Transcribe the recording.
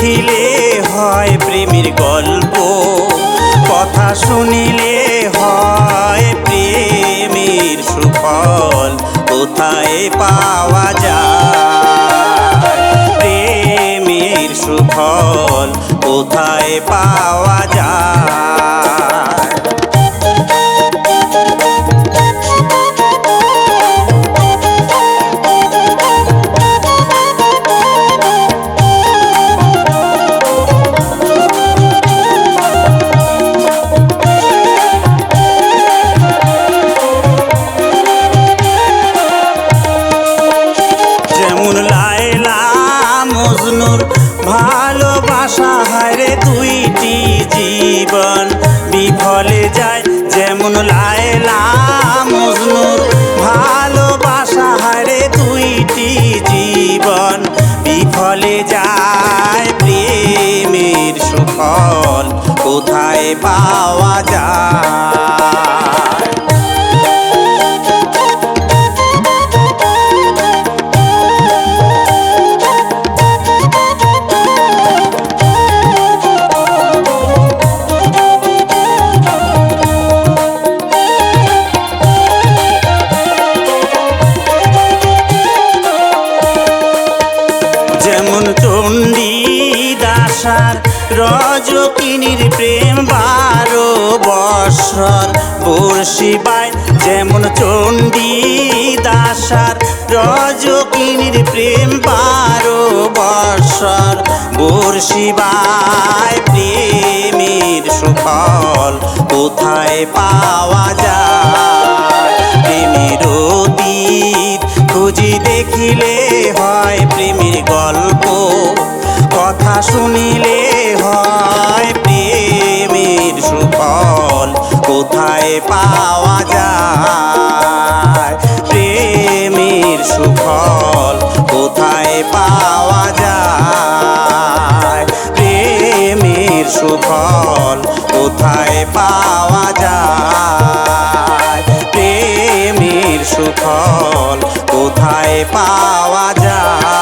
দেখিলে হয় প্রেমের গল্প, কথা শুনিলে হয় প্রেমের সুফল। কোথায় পাওয়া যায় প্রেমের সুফল? কোথায় পাওয়া যায় ভালোবাসা হারে দুইটি জীবন। বিফলে যায় প্রেমের সুফল কোথায় পাওয়া যায়? দাসার রজকিনীর প্রেম বারো বৎসর। বর্ষিবায় যেমন চণ্ডী দাসার, রজকিনীর প্রেম বারো বৎসর। বর্ষিবায় প্রেমের সুফল কোথায় পাওয়া যায়? প্রেমের অতীত খুঁজি দেখিলে হয় কোথায় পাওয়া যায়। প্রেমের সুফল কোথায় পাওয়া যায়? প্রেমের সুফল কোথায় পাওয়া যায়? প্রেমের সুফল কোথায় পাওয়া যায়?